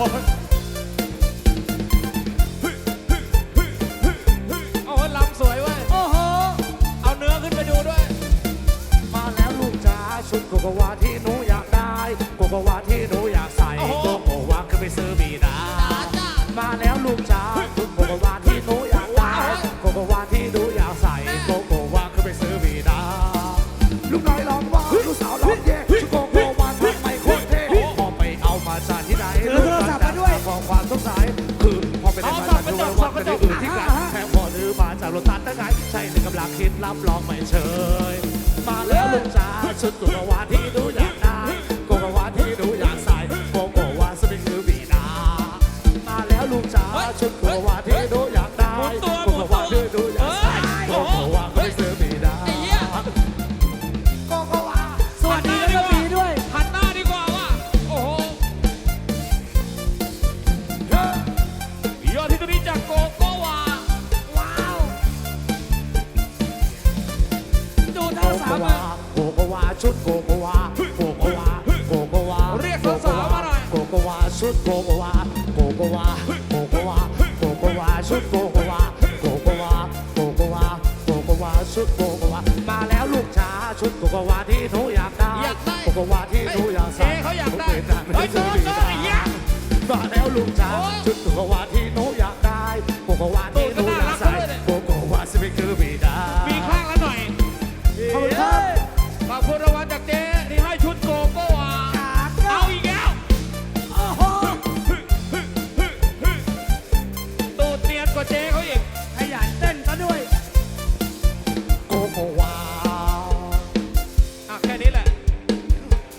โอ้โหลำสวยเว้ย โอ้โห เอาเนื้อขึ้นไปดูด้วย มาแล้วลูกจ๋าชุดโกโกวาที่หนูอยากได้โกโกวาที่หนูอยากใส่โอ้โห โกโก ความสงสัยคือพอไปได้มาจากที่วัดไม่ได้อื่นที่ไกลแค่พอซื้อมาจากรถตัดตั้งไงใช่หนึ่งกำลังคิดรับรองไม่เชยมาแล้วลูกจ๋าชุดโกโกวาที่หนูอยากได้โกโกวาที่หนูอยากใส่โกโกวาสปริงคือบีดามาแล้วลูกจ๋าชุดโกโกวาที่ ชุดโกโกวาโกโกวาโกโกวาเรียกสาวๆมาหน่อยโกโกวาชุดโกโกวาโกโกวาโกโกวาโกโกวาชุดโกโกวาโกโกวาโกโกวาโกโกวาชุดโกโกวามาแล้วลูกจ๋าชุดโกโกวาที่หนูอยากได้อยากได้โกโกวาที่หนูอยากใส่เจ๊เขาอยากได้หนูม่เฮ้ยโดนโดนไอ้เหี้ยมาแล้วลูกจ๋าโอ๊ยชุดโกโกวา